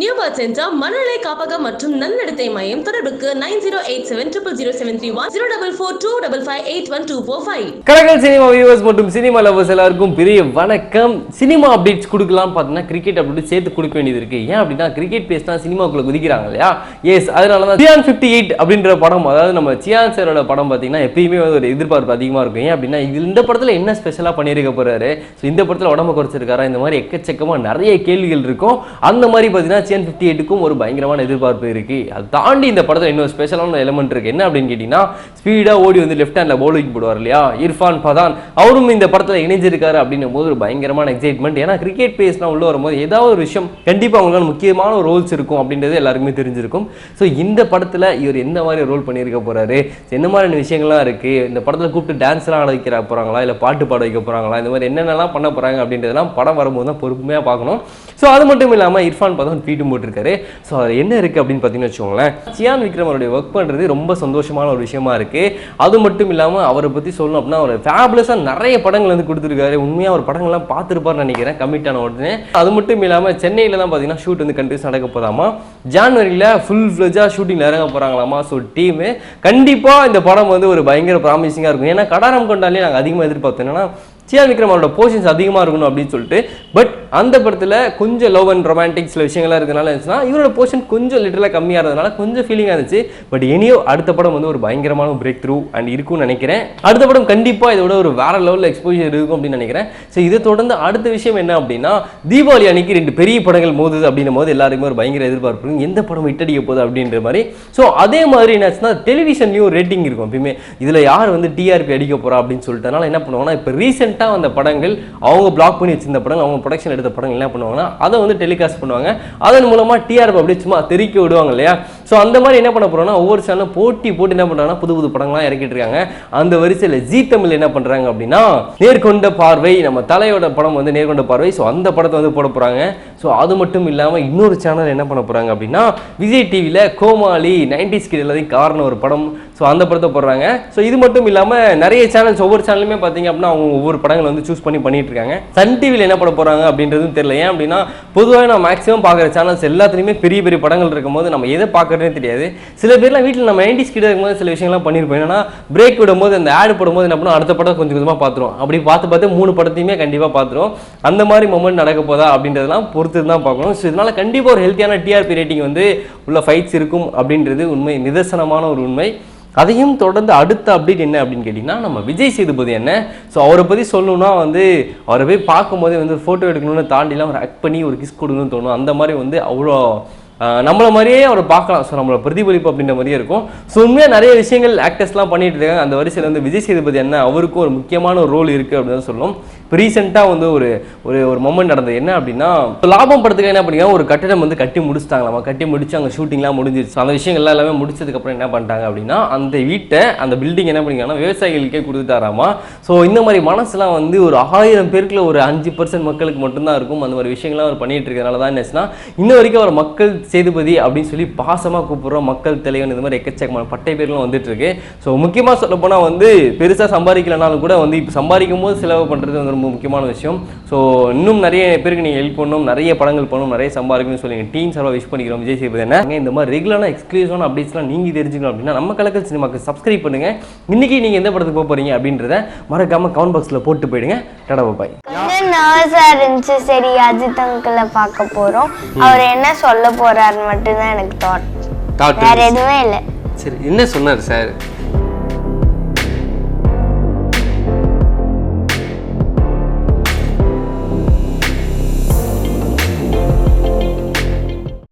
New birth centre மனநிலை காப்பகம் மற்றும் நன்னடத்தை மையம் தொடர்புக்கு nine zero eight seven triple zero seven three one zero double four two double five eight one two four five கடகல் cinema viewers மற்றும் cinema lovers எல்லாருக்கும் பெரிய வணக்கம். சினிமா அப்டேட்ஸ் கொடுக்கலாம் பார்த்தீங்கன்னா கிரிக்கெட் அப்டேட் சேர்த்து கொடுக்க வேண்டியது இருக்கு. ஏன் அப்படின்னா கிரிக்கெட் பேசினா சினிமாக்குள்ள குதிக்கிறாங்க இல்லையா? எஸ் அதனால தான் சியான் ஃபிஃப்டி எயிட் அப்படின்ற படம் அதாவது நம்ம சியான் சாரோட படம் பார்த்தீங்கன்னா எப்பயுமே வந்து ஒரு எதிர்பார்ப்பு அதிகமாக இருக்கும். ஏன் அப்படின்னா இது இந்த படத்தில் என்ன ஸ்பெஷலாக பண்ணியிருக்க போறாரு? ஸோ இந்த படத்தில் உடம்பு குறைச்சிருக்காரா? இந்த மாதிரி எக்கச்சக்கமாக நிறைய கேள்விகள் இருக்கும். அந்த மாதிரி பார்த்தீங்கன்னா சியான் ஃபிஃப்டி எயிட்டுக்கும் ஒரு பயங்கரமான எதிர்பார்ப்பு இருக்கு. அது தாண்டி இந்த படத்தில் இன்னொரு ஸ்பெஷலான எலமெண்ட் இருக்கு. என்ன அப்படின்னு கேட்டிங்கன்னா ஸ்பீடாக ஓடி வந்து லெஃப்ட் ஹேண்டில் பவுலிங் போடுவார் இல்லையா? இர்ஃபான் பதான். அவரும் இந்த படத்தில் இணைஞ்சிருக்காரு அப்படின்னும் போது ஒரு பயங்கரமான எக்ஸைட்மெண்ட் ஏன்னா கிரிக்கெட் பேஸ்லாம் உள்ள வரும்போது ஏதாவது ஒரு விஷயம் கண்டிப்பாக அவங்களால முக்கியமான ஒரு ரோல்ஸ் இருக்கும் அப்படின்றது எல்லாருக்குமே தெரிஞ்சிருக்கும். ஸோ இந்த படத்தில் இவர் எந்த மாதிரி ரோல் பண்ணியிருக்க போறாரு? என்ன மாதிரியான விஷயங்கள்லாம் இருக்கு? இந்த படத்தில் கூப்பிட்டு டான்ஸ்லாம் ஆட வைக்கிற போறாங்களா? இல்லை பாட்டு பாட வைக்க போறாங்களா? இந்த மாதிரி என்னென்னலாம் பண்ண போறாங்க அப்படின்றதெல்லாம் படம் வரும்போது தான் பொறுமையாக பார்க்கணும். ஸோ அது மட்டும் இல்லாமல் இர்ஃபான் பதான் ட்வீட்டும் போட்டிருக்காரு. ஸோ அது என்ன இருக்குது அப்படின்னு பார்த்தீங்கன்னு வச்சுக்கோங்களேன் சியான் விக்ரம் அவருடைய ஒர்க் பண்ணுறது ரொம்ப சந்தோஷமான ஒரு விஷயமா இருக்குது அது மட்டும் இல்லாமல் அவரை பற்றி சொல்லணும் அப்படின்னா அவர் ஃபேபுலஸாக நிறைய படங்கள் வந்து கொடுத்துருக்காரு. உண்மையாக ஒரு படங்கள்லாம் பார்த்துருப்பார்னு நினைக்கிறேன் கமிட் ஆன உடனே. அது மட்டும் இல்லாமல் சென்னையில் தான் பார்த்தீங்கன்னா ஷூட் வந்து கண்டிப்பாக நடக்க போதாமா ஜான்வரியில் ஃபுல் ஃப்ளெஜாக ஷூட்டிங் இறங்க போகிறாங்களாமா ஸோ டீமு கண்டிப்பாக இந்த படம் வந்து ஒரு பயங்கர ப்ராமிசிங்காக இருக்கும். ஏன்னா கடாரம் கொண்டாலே நாங்கள் அதிகமாக எதிர்பார்த்தோம். என்னன்னா சியான் விக்ரம் அவரோட போர்ஷன்ஸ் அதிகமாக இருக்கணும் அப்படின்னு சொல்லிட்டு பட் அந்த படத்தில் கொஞ்சம் லவ் அண்ட் ரொமான்டிக் சில விஷயங்கள்லாம் இருக்கிறதுனால இருந்துச்சுன்னா இவரோட போர்ஷன் கொஞ்சம் லிட்டரலாக கம்மியாக இருந்ததுனால கொஞ்சம் ஃபீலிங்காக இருந்துச்சு. பட் இனியோ அடுத்த படம் வந்து ஒரு பயங்கரமான பிரேக் த்ரூ அண்ட் இருக்கும்னு நினைக்கிறேன். அடுத்த படம் கண்டிப்பாக இதோட ஒரு வேற லெவலில் எக்ஸ்போஜர் இருக்கும் அப்படின்னு நினைக்கிறேன். ஸோ இதை தொடர்ந்து அடுத்த விஷயம் என்ன அப்படின்னா தீபாவளி அன்னைக்கு ரெண்டு பெரிய படங்கள் மோதுது அப்படின்னும் போது எல்லாருக்குமே ஒரு பயங்கர எதிர்பார்ப்பு எந்த படம் இட்டடிக்க போகுது அப்படின்ற மாதிரி. ஸோ அதே மாதிரி என்னாச்சுன்னா டெலிவிஷன்லேயும் ரேட்டிங் இருக்கும் எப்பயுமே. இதில் யார் வந்து டிஆர்பி அடிக்க போகிறா அப்படின்னு சொல்லிட்டு என்ன பண்ணுவாங்கன்னா இப்போ ரீசெண்ட் ரீசெண்டாக வந்த படங்கள் அவங்க பிளாக் பண்ணி வச்சிருந்த படங்கள் அவங்க ப்ரொடக்ஷன் எடுத்த படங்கள் என்ன பண்ணுவாங்கன்னா அதை வந்து டெலிகாஸ்ட் பண்ணுவாங்க. அதன் மூலமாக டிஆர்பி அப்படியே சும்மா தெறிக்க விடுவாங்க இல்லையா? ஸோ அந்த மாதிரி என்ன பண்ண போறோம்னா ஒவ்வொரு சேனலும் போட்டி போட்டு என்ன பண்ணுறாங்கன்னா புது புது படங்கள்லாம் இறக்கிட்டு இருக்காங்க. அந்த வரிசையில் ஜி தமிழ் என்ன பண்ணுறாங்க அப்படின்னா நேர்கொண்ட பார்வை நம்ம தலையோட படம் வந்து நேர்கொண்ட பார்வை. ஸோ அந்த படத்தை வந்து போட போகிறாங்க ஸோ அது மட்டும் இல்லாமல் இன்னொரு சேனல் என்ன பண்ண போகிறாங்க அப்படின்னா விஜய் டிவியில் கோமாளி நைன்டிஸ் கிட் எல்லாத்தையும் காரணம் ஒரு படம். ஸோ அந்த படத்தை போடுறாங்க. ஸோ இது மட்டும் இல்லாமல் நிறைய சேனல்ஸ் ஒவ்வொரு சேனலுமே பார்த்தீங்க அப்படின்னா அவங்க ஒவ்வொரு படங்களை வந்து சூஸ் பண்ணி பண்ணிட்டு இருக்காங்க. சன் டிவியில் என்ன பண்ண போகிறாங்க அப்படின்றதும் தெரியல. ஏன் அப்படின்னா பொதுவாக நான் மேக்ஸிமம் பார்க்குற சேனல்ஸ் எல்லாத்துலேயுமே பெரிய பெரிய படங்கள் இருக்கும்போது நம்ம எதை பார்க்குறதே தெரியாது. சில பேர்லாம் வீட்டில் நம்ம நைன்டிஸ் கிட்ட இருக்கும்போது சில விஷயங்கள்லாம் பண்ணியிருப்போம் என்னன்னா பிரேக் விடும்போது அந்த ஆட் போடும்போது என்ன பண்ணும் அடுத்த படம் கொஞ்சம் கொஞ்சமாக பார்த்துரும் அப்படி பார்த்து பார்த்து மூணு படத்தையுமே கண்டிப்பாக பார்த்துரும் அந்த மாதிரி மொமெண்ட் நடக்க போதா அப்படின்றதெல்லாம் பொறுத்து தான் பார்க்கணும். ஸோ இதனால் கண்டிப்பாக ஒரு ஹெல்த்தியான டிஆர்பி ரேட்டிங் வந்து உள்ள ஃபைட்ஸ் இருக்கும் அப்படின்றது உண்மை. நிதர்சனமான ஒரு உண்மை. அதையும் தொடர்ந்து அடுத்த அப்டேட் என்ன அப்படின்னு கேட்டிங்கன்னா நம்ம விஜய் சேதுபதி என்ன? ஸோ அவரை பற்றி சொல்லணும்னா வந்து அவரை போய் பார்க்கும்போதே வந்து ஃபோட்டோ எடுக்கணும்னு தாண்டிலாம் ஒரு ஆக்ட் பண்ணி ஒரு கிஸ் கொடுக்கணும்னு தோணும். அந்த மாதிரி வந்து அவ்வளோ நம்மள மாதிரியே அவரை பார்க்கலாம். ஸோ நம்மளை பிரதிபலிப்பு அப்படின்ற மாதிரியே இருக்கும். ஸோ உண்மையாக நிறைய விஷயங்கள் ஆக்டர்ஸ்லாம் பண்ணிட்டு இருக்காங்க. அந்த வரிசையில் வந்து விஜய் சேதுபதி என்ன அவருக்கும் ஒரு முக்கியமான ஒரு ரோல் இருக்குது அப்படின்னு தான் இப்போ ரீசெண்டாக வந்து ஒரு ஒரு ஒரு மொமெண்ட் நடந்தது. என்ன அப்படின்னா இப்போ லாபம் படத்துக்கு என்ன பண்ணிங்க ஒரு கட்டிடம் வந்து கட்டி முடிச்சிட்டாங்களாமா? கட்டி முடிச்சு அங்கே ஷூட்டிங்லாம் முடிஞ்சிருச்சு. அந்த விஷயங்கள்லாம் எல்லாமே முடிச்சதுக்கப்புறம் என்ன பண்ணிட்டாங்க அப்படின்னா அந்த வீட்டை அந்த பில்டிங் என்ன பண்ணிங்கன்னா விவசாயிகளுக்கே கொடுத்துட்டாராமா? ஸோ இந்த மாதிரி மனசுலாம் வந்து ஒரு ஆயிரம் பேருக்குள்ள ஒரு அஞ்சு பர்சன்ட் மக்களுக்கு மட்டும்தான் இருக்கும். அந்த மாதிரி விஷயங்கள்லாம் அவர் பண்ணிட்டு இருக்கிறதுனால தான் என்னச்சுன்னா இன்ன வரைக்கும் அவர் மக்கள் சேதுபதி அப்படின்னு சொல்லி பாசமாக கூப்பிடுறோம் மக்கள் தலைவன் இந்த மாதிரி எக்கச்சக்கமான பட்டை பேர்லாம் வந்துட்டு இருக்கு. ஸோ முக்கியமாக சொல்ல போனால் வந்து பெருசாக சம்பாதிக்கலனாலும் கூட வந்து இப்போ சம்பாதிக்கும் போது செலவு பண்ணுறது வந்து ரொம்ப முக்கியமான விஷயம். ஸோ இன்னும் நிறைய பேருக்கு நீங்கள் ஹெல்ப் பண்ணணும் நிறைய படங்கள் பண்ணணும் நிறைய சம்பாதிக்கணும்னு சொல்லி டீம் சார்பாக விஷ் பண்ணிக்கிறோம். விஜய் சேதுபதி என்ன? இந்த மாதிரி ரெகுலரான எக்ஸ்க்ளூசிவான அப்டேட்ஸ்லாம் நீங்கள் தெரிஞ்சுக்கணும் அப்படின்னா நம்ம கலக்கல் சினிமாக்கு சப்ஸ்கிரைப் பண்ணுங்க. இன்னைக்கு நீங்கள் எந்த படத்துக்கு போக போறீங்க அப்படின்றத மறக்காம கமெண்ட் பாக்ஸில் போட்டு போயிடுங்க. டடா பாய் கொஞ்சம் நர்வஸா இருந்துச்சு. சரி அஜித் அங்கிளை பார்க்க போறோம். அவர் என்ன சொல்ல போறாருன்னு மட்டும்தான் எனக்கு தாட் வேற எதுவுமே இல்லை. சரி என்ன சொன்னார் சார்?